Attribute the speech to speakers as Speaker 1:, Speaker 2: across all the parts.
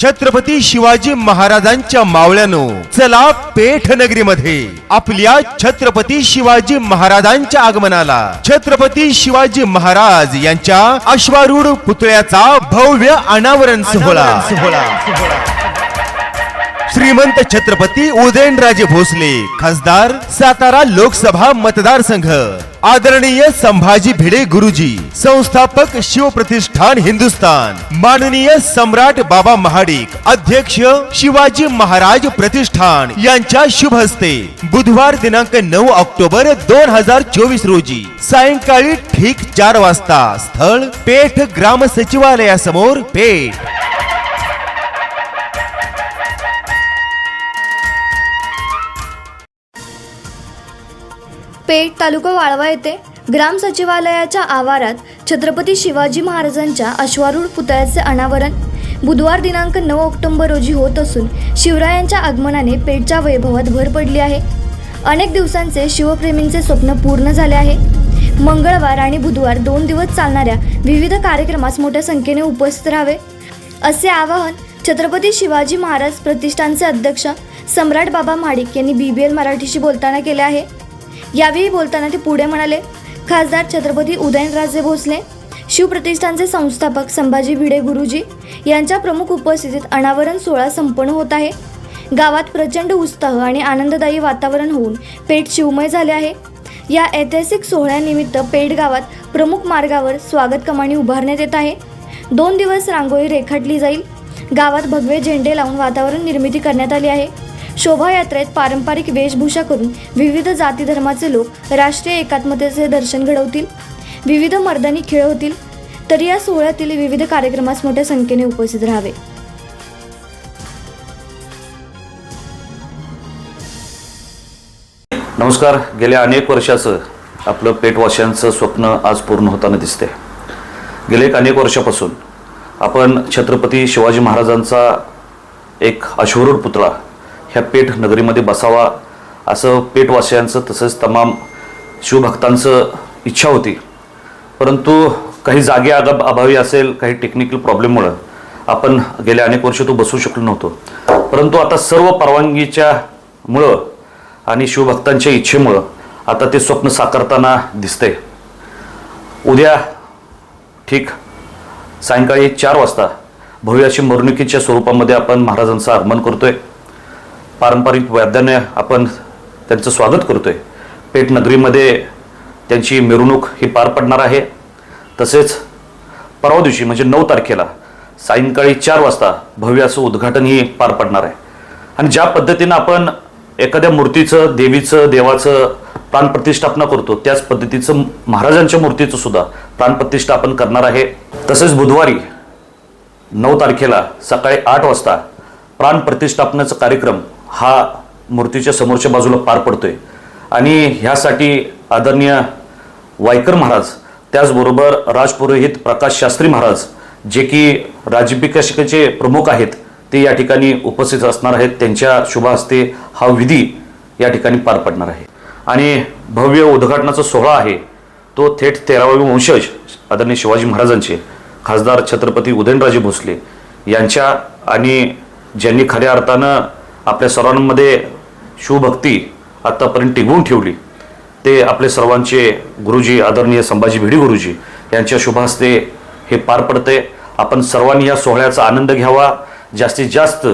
Speaker 1: छत्रपती शिवाजी महाराजांच्या मावळ्यानो चला पेठ नगरीमध्ये आपल्या छत्रपती शिवाजी महाराजांच्या आगमनाला छत्रपती शिवाजी महाराज यांच्या अश्वारूढ पुतळ्याचा भव्य अनावरण सोहळा. श्रीमंत छत्रपती उदयनराजे भोसले खासदार सातारा लोकसभा मतदारसंघ आदरणीय संभाजी भिडे गुरुजी संस्थापक शिवप्रतिष्ठान हिंदुस्तान माननीय सम्राट बाबा महाडिक अध्यक्ष शिवाजी महाराज प्रतिष्ठान यांच्या शुभ हस्ते बुधवार दिनांक नऊ ऑक्टोबर दोन हजार चोवीस रोजी सायंकाळी ठीक चार वाजता स्थळ पेठ ग्राम सचिवालयासमोर पेठ.
Speaker 2: पेठ तालुका वाळवा येथे ग्राम सचिवालयाच्या आवारात छत्रपती शिवाजी महाराजांच्या अश्वारूढ पुतळ्याचे अनावरण बुधवार दिनांक नऊ ऑक्टोबर रोजी होत असून शिवरायांच्या आगमनाने पेठच्या वैभवात भर पडली आहे. अनेक दिवसांचे शिवप्रेमींचे स्वप्न पूर्ण झाले आहे. मंगळवार आणि बुधवार दोन दिवस चालणाऱ्या विविध कार्यक्रमास मोठ्या संख्येने उपस्थित राहावे. असे आवाहन छत्रपती शिवाजी महाराज प्रतिष्ठानचे अध्यक्ष सम्राट बाबा माडिक यांनी बी बी एल मराठीशी बोलताना केले आहे. यावेळी बोलताना ते पुढे म्हणाले खासदार छत्रपती उदयनराजे भोसले शिवप्रतिष्ठानचे संस्थापक संभाजी भिडे गुरुजी यांच्या प्रमुख उपस्थितीत अनावरण सोहळा संपन्न होत आहे. गावात प्रचंड उत्साह आणि आनंददायी वातावरण होऊन पेठ शिवमय झाले आहे. या ऐतिहासिक सोहळ्यानिमित्त पेठ गावात प्रमुख मार्गावर स्वागत कमानी उभारण्यात येत आहे. दोन दिवस रांगोळी रेखाटली जाईल. गावात भगवे झेंडे लावून वातावरण निर्मिती करण्यात आली आहे. शोभायात्रेत पारंपरिक वेशभूषा करून विविध जाती धर्माचे लोक राष्ट्रीय एकात्मतेचे दर्शन घडवतील विविध मर्दानी खेळ होतील तर या सोहळ्यातील विविध कार्यक्रमास मोठ्या संख्येने उपस्थित राहावे.
Speaker 3: नमस्कार. गेल्या अनेक वर्षाचं आपलं पेटवाशांचं स्वप्न आज पूर्ण होताना दिसते गेले अनेक वर्षापासून आपण छत्रपती शिवाजी महाराजांचा एक अश्वरूढ पुतळा ह्या पेठ नगरीमध्ये बसावा असं पेठवासियांचं तसंच तमाम शिवभक्तांचं इच्छा होती. परंतु काही जागे आगा अभावी असेल काही टेक्निकल प्रॉब्लेममुळं आपण गेल्या अनेक वर्ष तो बसू शकलो नव्हतो. परंतु आता सर्व परवानगीच्या मुळं आणि शिवभक्तांच्या इच्छेमुळं आता ते स्वप्न साकारताना दिसतंय. उद्या ठीक सायंकाळी चार वाजता भव्य अशी मिरवणुकीच्या स्वरूपामध्ये आपण महाराजांचं आगमन करतोय. पारंपरिक वाद्याने आपण त्यांचं स्वागत करतोय. पेठ नगरीमध्ये त्यांची मिरवणूक ही पार पडणार आहे. तसेच परवा दिवशी म्हणजे नऊ तारखेला सायंकाळी चार वाजता भव्य असं उद्घाटनही पार पडणार आहे. आणि ज्या पद्धतीनं आपण एखाद्या मूर्तीचं देवीचं देवाचं प्राणप्रतिष्ठापना करतो त्याच पद्धतीचं महाराजांच्या मूर्तीचं सुद्धा प्राणप्रतिष्ठापन करणार आहे. तसेच बुधवारी नऊ तारखेला सकाळी आठ वाजता प्राणप्रतिष्ठापनाचा कार्यक्रम हा मूर्तीच्या समोरच्या बाजूला पार पडतोय. आणि ह्यासाठी आदरणीय वायकर महाराज त्याचबरोबर राजपुरोहित प्रकाश शास्त्री महाराज जे की राज्याभिषेकाचे प्रमुख आहेत ते या ठिकाणी उपस्थित असणार आहेत. त्यांच्या शुभहस्ते हा विधी या ठिकाणी पार पडणार आहे. आणि भव्य उद्घाटनाचा सोहळा आहे. तो थेट तेरावे वंशज आदरणीय शिवाजी महाराजांचे खासदार छत्रपती उदयनराजे भोसले यांच्या आणि ज्यांनी खऱ्या अर्थानं आपल्या सर्वांमध्ये शिवभक्ती आत्तापर्यंत टिकवून ठेवली. ते आपले सर्वांचे गुरुजी आदरणीय संभाजी भिडी गुरुजी यांच्या शुभास्ते हे पार पडते. आपण सर्वांनी या सोहळ्याचा आनंद घ्यावा. जास्तीत जास्त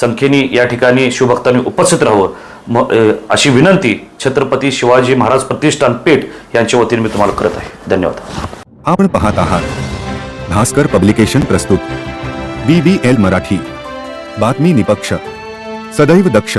Speaker 3: संख्येने या ठिकाणी शिवभक्तांनी उपस्थित राहावं. म अशी विनंती छत्रपती शिवाजी महाराज प्रतिष्ठान पेठ यांच्या वतीने मी तुम्हाला करत आहे. धन्यवाद.
Speaker 4: आपण पाहत आहात भास्कर पब्लिकेशन प्रस्तुत. B B L Marathi. बातमी निपक्ष. सदैव दक्ष।